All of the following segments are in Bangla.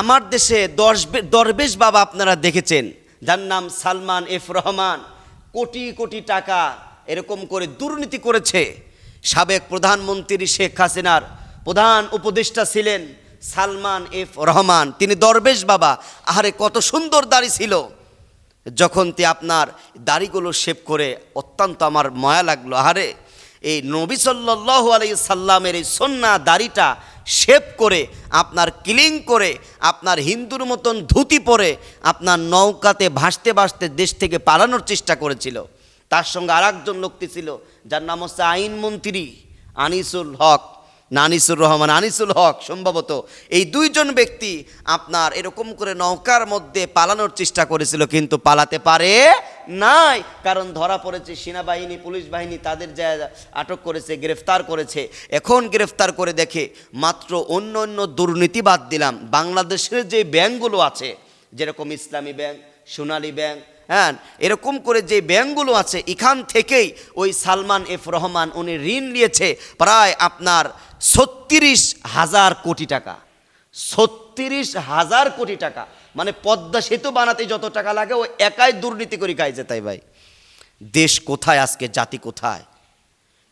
আমার দেশে দশ দরবেশ বাবা আপনারা দেখেছেন, যার নাম সালমান এফ রহমান। কোটি কোটি টাকা এরকম করে দুর্নীতি করেছে। সাবেক প্রধানমন্ত্রী শেখ হাসিনার প্রধান উপদেষ্টা ছিলেন সালমান এফ রহমান। তিনি দরবেশ বাবা। আহারে, কত সুন্দর দাড়ি ছিল। যখন তে আপনার দাড়িগুলো শেভ করে অত্যন্ত আমার মায়া লাগল। আহারে, এই নবী সাল্লাহ আলাই সাল্লামের এই সন্না দাড়িটা শেভ করে, আপনার ক্লিং করে, আপনার হিন্দুর মতন ধুতি পরে আপনার নৌকাতে ভাসতে ভাসতে দেশ থেকে পালানোর চেষ্টা করেছিল। তার সঙ্গে আর একজন লোকটি ছিল, যার নাম হচ্ছে আইনমন্ত্রী আনিসুল হক। না আনিসুর রহমান, আনিসুল হক সম্ভবত এই দুইজন ব্যক্তি আপনার এরকম করে নৌকার মধ্যে পালানোর চেষ্টা করেছিল, কিন্তু পালাতে পারে নাই। কারণ ধরা পড়েছে সেনাবাহিনী, পুলিশ বাহিনী তাদের যা আটক করেছে, গ্রেফতার করেছে। এখন গ্রেফতার করে দেখে মাত্র অন্য অন্য দুর্নীতি বাদ দিলাম। বাংলাদেশের যে ব্যাংকগুলো আছে যেরকম ইসলামী ব্যাংক, সোনালী ব্যাংক হ্যাঁ এরকম করে যে ব্যাংকগুলো আছে, এখান থেকেই ওই সালমান এফ রহমান উনি ঋণ নিয়েছে প্রায় আপনার ছত্রিশ হাজার কোটি টাকা। ছত্রিশ হাজার কোটি টাকা। মানে পদ্মা সেতু বানাতে যত টাকা লাগে, ও একাই দুর্নীতি করে খাইছে তাই ভাই। দেশ কোথায় আজকে? জাতি কোথায়?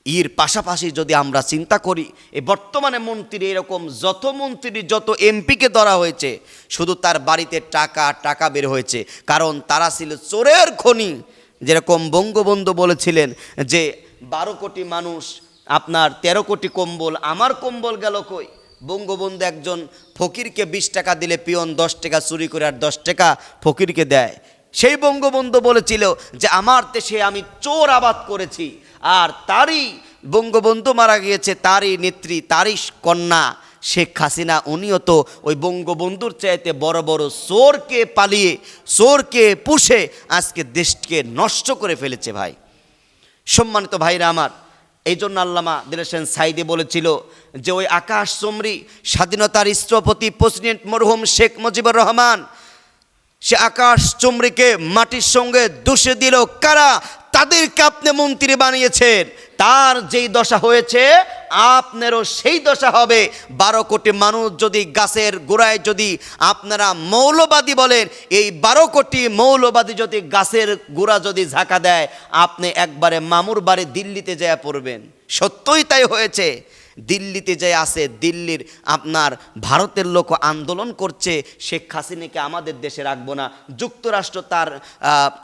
এর পাশাপাশি যদি আমরা চিন্তা করি এই বর্তমানে মন্ত্রী এরকম যত মন্ত্রী, যত এমপিকে ধরা হয়েছে, শুধু তার বাড়িতে টাকা টাকা বের হয়েছে। কারণ তারা ছিল চোরের খনি। যেরকম বঙ্গবন্ধু বলেছিলেন যে, বারো কোটি মানুষ, আপনার তেরো কোটি কম্বল, আমার কম্বল গেল কই? বঙ্গবন্ধু একজন ফকিরকে বিশ টাকা দিলে পিয়ন দশ টাকা, চুরি করে আর দশ টাকা ফকিরকে দেয়। সেই বঙ্গবন্ধু বলেছিল যে আমার দেশে আমি চোর আবাদ করেছি, আর তারই বঙ্গবন্ধু মারা গিয়েছে, তারই নেত্রী, তারই কন্যা শেখ হাসিনা। উনিও তো ওই বঙ্গবন্ধুর চাইতে বড় বড় চোরকে পালিয়ে, চোরকে পুষে আজকে দেশকে নষ্ট করে ফেলেছে ভাই। সম্মানিত ভাইরা আমার এই জন্য আল্লামা দিলেসেন সাইদে বলেছিল যে ওই আকাশ চমরি স্বাধীনতার স্থপতি প্রেসিডেন্ট মরহুম শেখ মুজিবুর রহমান সে আকাশ চুমড়িকে মাটির সঙ্গে দোষে দিল। কারা? তাদেরকে আপনি মন্ত্রী বানিয়েছেন। তার যেই দশা হয়েছে, আপনারও সেই দশা হবে। বারো কোটি মানুষ যদি গাছের গোড়ায় যদি আপনারা মৌলবাদী বলেন, এই বারো কোটি মৌলবাদী যদি গাছের গোড়া যদি ঝাঁকা দেয়, আপনি একবারে মামুর বাড়ি দিল্লিতে যায় পড়বেন। সত্যই তাই হয়েছে। দিল্লিতে যে আছে, দিল্লির আপনার ভারতের লোক আন্দোলন করছে, শেখ হাসিনাকে আমাদের দেশে রাখব না। যুক্তরাষ্ট্র তার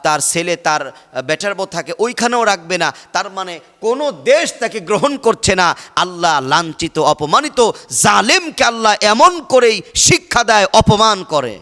তার ছেলে, তার বেটার থাকে, ওইখানেও রাখবে না। তার মানে কোনো দেশ তাকে গ্রহণ করছে না। আল্লাহ লাঞ্ছিত, অপমানিত, জালেমকে আল্লাহ এমন করেই শিক্ষা দেয়, অপমান করে।